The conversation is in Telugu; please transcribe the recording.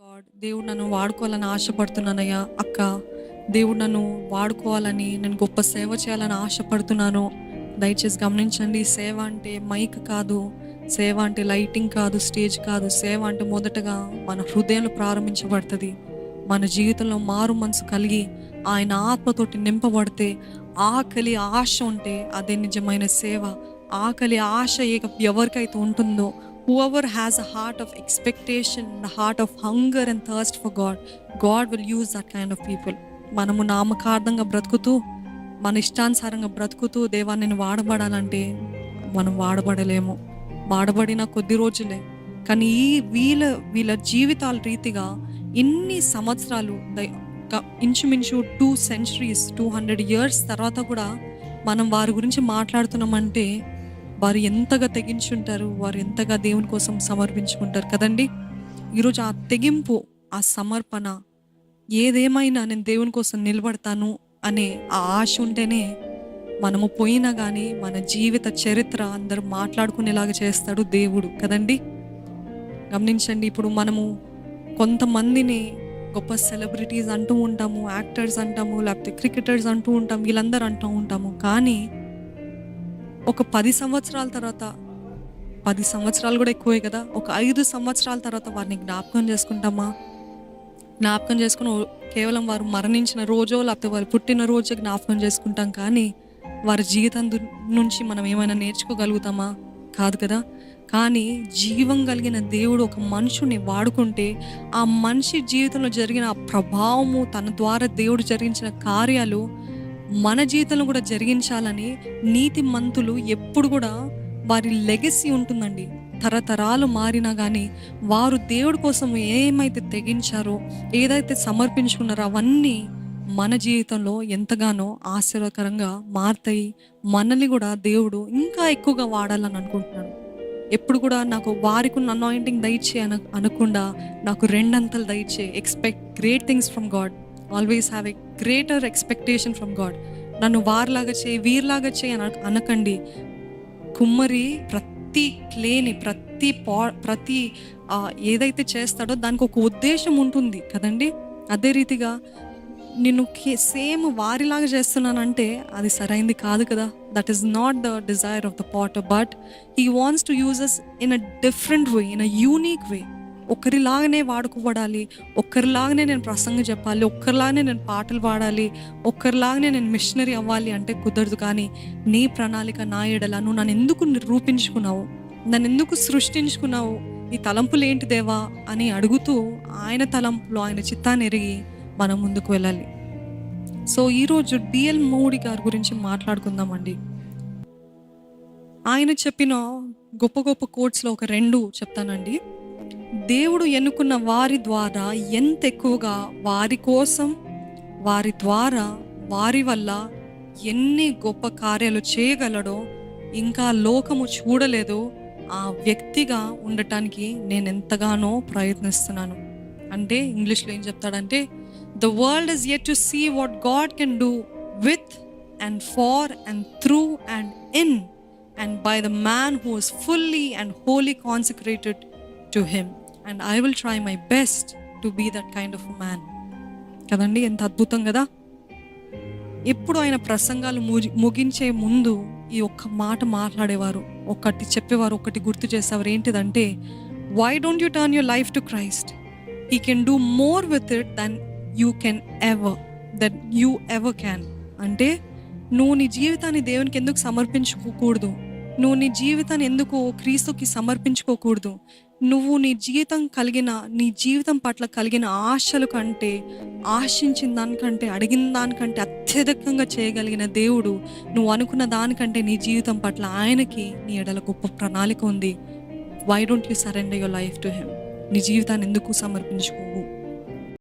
గాడ్ దేవుడు నన్ను వాడుకోవాలని ఆశపడుతున్నానయ్యా. అక్క దేవుడు నన్ను వాడుకోవాలని నేను గొప్ప సేవ చేయాలని ఆశపడుతున్నాను. దయచేసి గమనించండి సేవ అంటే మైక్ కాదు సేవ అంటే లైటింగ్ కాదు స్టేజ్ కాదు. సేవ అంటే మొదటగా మన హృదయంలో ప్రారంభించబడుతుంది. మన జీవితంలో మారు మనసు కలిగి ఆయన ఆత్మతోటి నింపబడితే ఆకలి ఆశ ఉంటే అదే నిజమైన సేవ. ఆకలి ఆశ ఎవరికైతే ఉంటుందో whoever has a heart of expectation the heart of hunger and thirst for god god will use that kind of people. మనము నామకార్థంగా బ్రతుకుతూ మన ఇష్టానుసారంగా బ్రతుకుతూ దేవా నేను వాడబడాలంటే మనం వాడబడలేము. వాడబడిన కొద్ది రోజులే. కానీ ఈ వీళ్ళ వీళ్ళ జీవితాల రీతిగా ఇన్ని సంవత్సరాలు ఇంచుమించు two centuries two hundred years తర్వాత కూడా మనం వారి గురించి మాట్లాడుతున్నామంటే వారు ఎంతగా తెగించుంటారు వారు ఎంతగా దేవుని కోసం సమర్పించుకుంటారు కదండి? ఈరోజు ఆ తెగింపు ఆ సమర్పణ ఏదేమైనా నేను దేవుని కోసం నిలబడతాను అనే ఆ ఆశ ఉంటేనే మనము పోయినా కానీ మన జీవిత చరిత్ర అందరూ మాట్లాడుకునేలాగా చేస్తాడు దేవుడు కదండి? గమనించండి ఇప్పుడు మనము కొంతమందిని గొప్ప సెలబ్రిటీస్ అంటూ ఉంటాము యాక్టర్స్ అంటాము లేకపోతే క్రికెటర్స్ అంటూ ఉంటాము వీళ్ళందరూ అంటూ ఉంటాము. కానీ ఒక పది సంవత్సరాల తర్వాత పది సంవత్సరాలు కూడా ఎక్కువే కదా. ఒక ఐదు సంవత్సరాల తర్వాత వారిని జ్ఞాపకం చేసుకుంటామా? జ్ఞాపకం చేసుకుని కేవలం వారు మరణించిన రోజో లేకపోతే వారు పుట్టిన రోజు జ్ఞాపకం చేసుకుంటాం కానీ వారి జీవితం నుంచి మనం ఏమైనా నేర్చుకోగలుగుతామా? కాదు కదా. కానీ జీవం కలిగిన దేవుడు ఒక మనుషుని వాడుకుంటే ఆ మనిషి జీవితంలో జరిగిన ఆ ప్రభావము తన ద్వారా దేవుడు జరిగించిన కార్యాలు మన జీవితంలో కూడా జరిగించాలని నీతి మంతులు ఎప్పుడు కూడా వారి లెగసీ ఉంటుందండి. తరతరాలు మారినా కానీ వారు దేవుడి కోసం ఏమైతే తెగించారో ఏదైతే సమర్పించుకున్నారో అవన్నీ మన జీవితంలో ఎంతగానో ఆశ్చర్యకరంగా మారుతాయి. మనల్ని కూడా దేవుడు ఇంకా ఎక్కువగా వాడాలని అనుకుంటున్నాడు. ఎప్పుడు కూడా నాకు వారికి ఉన్న అనాయింటింగ్ దయచే అన అనకుండా నాకు రెండంతలు దయచే expect great things from God always have a greater expectation from God నన్ను వారిలాగా చేయి వీరిలాగా చేయి అన అనకండి. కుమ్మరి ప్రతి క్లేని ప్రతి పా ప్రతి ఏదైతే చేస్తాడో దానికి ఒక ఉద్దేశం ఉంటుంది కదండి? అదే రీతిగా నిన్ను సేమ్ వారిలాగా చేస్తున్నానంటే అది సరైంది కాదు కదా? That is not the desire of the potter but he wants to use us in a different way in a unique way ఒకరిలాగానే వాడుకోబడాలి ఒక్కరిలాగానే నేను ప్రసంగం చెప్పాలి ఒక్కరిలాగానే నేను పాటలు పాడాలి ఒక్కరిలాగానే నేను మిషనరీ అవ్వాలి అంటే కుదరదు. కానీ నీ ప్రణాళిక నా ఎడల నువ్వు నన్ను ఎందుకు రూపించుకున్నావు నన్ను ఎందుకు సృష్టించుకున్నావు? ఈ తలంపులు ఏంటి దేవా? అని అడుగుతూ ఆయన తలంపులు ఆయన చిత్తాన్ని ఎరిగి మనం ముందుకు వెళ్ళాలి. సో ఈరోజు డిఎల్ మోడీ గారి గురించి మాట్లాడుకుందామండి. ఆయన చెప్పిన గొప్ప గొప్ప కోట్స్లో ఒక రెండు చెప్తానండి. దేవుడు ఎన్నుకున్న వారి ద్వారా ఎంత ఎక్కువగా వారి కోసం వారి ద్వారా వారి వల్ల ఎన్ని గొప్ప కార్యాలు చేయగలడో ఇంకా లోకము చూడలేదో ఆ వ్యక్తిగా ఉండటానికి నేను ఎంతగానో ప్రయత్నిస్తున్నాను. అంటే ఇంగ్లీష్లో ఏం చెప్తాడంటే the world is yet to see what God can do with and for and through and in and by the man who is fully and wholly consecrated to him and I will try my best to be that kind of man కదండి? ఎంత అద్భుతం కదా? ఎప్పుడు ఆయన ప్రసంగాలు ముగి- ముగించే ముందు ఈ ఒక్క మాట మాట్లాడేవారు ఒకటి చెప్పేవారు ఒకటి గుర్తు చేసేవారు ఏంటిదంటే why don't you turn your life to Christ he can do more with it then you can ever that you ever can అంటే నువ్వు నీ జీవితాన్ని దేవునికి ఎందుకు సమర్పించుకోకూడదు? నువ్వు నీ జీవితాన్ని ఎందుకు క్రీస్తుకి సమర్పించుకోకూడదు? నువ్వు నీ జీవితం కలిగిన నీ జీవితం పట్ల కలిగిన ఆశల కంటే ఆశించిన దానికంటే అడిగిన దానికంటే అత్యధికంగా చేయగలిగిన దేవుడు నువ్వు అనుకున్న దానికంటే నీ జీవితం పట్ల ఆయనకి నీ ఎడల గొప్ప ప్రణాళిక ఉంది. Why don't you surrender your life to him నీ జీవితాన్ని ఎందుకు సమర్పించుకోవు?